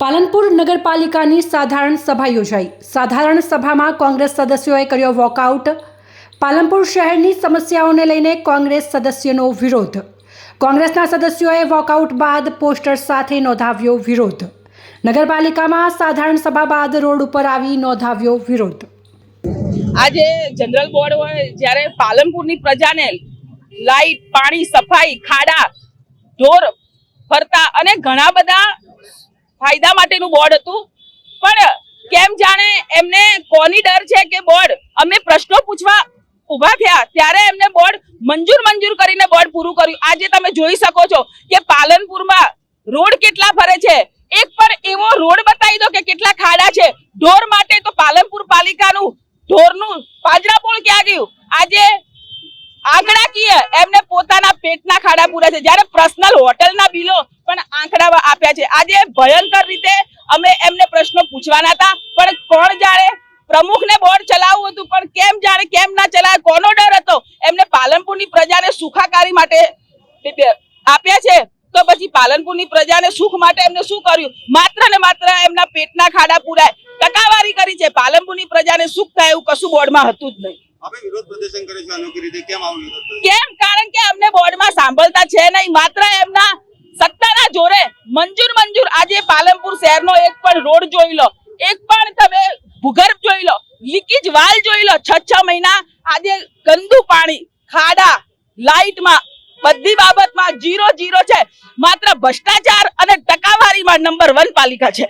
પાલનપુર નગરપાલિકાની સાધારણ સભા યોજાઈ. સાધારણ સભામાં કોંગ્રેસ સદસ્યોએ કર્યો વોકઆઉટ. પાલનપુર શહેરની સમસ્યાઓને લઈને કોંગ્રેસ સદસ્યનો વિરોધ. કોંગ્રેસના સદસ્યોએ વોકઆઉટ બાદ પોસ્ટર સાથે નોંધાવ્યો વિરોધ. નગરપાલિકામાં સાધારણ સભા બાદ રોડ ઉપર આવી નોંધાવ્યો વિરોધ. આજે જનરલ બોર્ડ હોય, જ્યારે પાલનપુરની પ્રજાને લાઈટ, પાણી, સફાઈ, ખાડા, ઢોર ફરતા અને ઘણા બધા ફાયદા માટેનું બોર્ડ હતું. પણ કેમ જાણે એમને કોની ડર છે કે બોર્ડ? અમે પ્રશ્નો પૂછવા ઊભા થયા. ત્યારે એમને બોર્ડ મંજૂર મંજૂર કરીને બોર્ડ પૂરું કર્યું. આજે તમે જોઈ શકો છો કે પાલનપુરમાં રોડ કેટલા ફરે છે. એક પણ એવો રોડ બતાવી દો કે કેટલા ખાડા છે. ઢોર માટે તો પાલનપુર પાલિકાનું ઢોરનું પાંજરાપોળ ક્યાં ગયું? આજે આંકડાકીય એમને પોતાના પેટના ખાડા પૂરા છે. જ્યારે પર્સનલ હોટલના બિલો પણ આપ્યા છે. આજે ભયંકર રીતે અમે એમને પ્રશ્નો પૂછવાના હતા. પણ કોણ જાણે પ્રમુખને બોર્ડ ચલાવવું હતું પણ કેમ જાણે કેમ ના ચલાવે કોનો ડર હતો? એમને પાલનપુરની પ્રજાને સુખાકારી માટે આપ્યા છે. તો પછી પાલનપુરની પ્રજાને સુખ માટે એમને શું કર્યું? માત્ર ને માત્ર એમના પેટના ખાડા પૂરાય. ટકાવારી કરી છે. પાલનપુરની પ્રજાને સુખ થાય એવું કશું બોર્ડમાં હતું જ નહીં. કેમ કારણ કે અમને બોર્ડમાં સાંભળતા છે નહીં. માત્ર એમના મંજૂર મંજૂર. આજે પાલનપુર શહેરનો એક પણ રોડ જોઈ લો. એક પણ તમે ભૂગર્ભ જોઈ લો. લીકેજ વાલ જોઈ લો. છ છ મહિના આજે ગંદુ પાણી, ખાડા, લાઇટમાં, બધી બાબતમાં જીરો જીરો છે. માત્ર ભ્રષ્ટાચાર અને ટકાવારીમાં નંબર વન પાલિકા છે.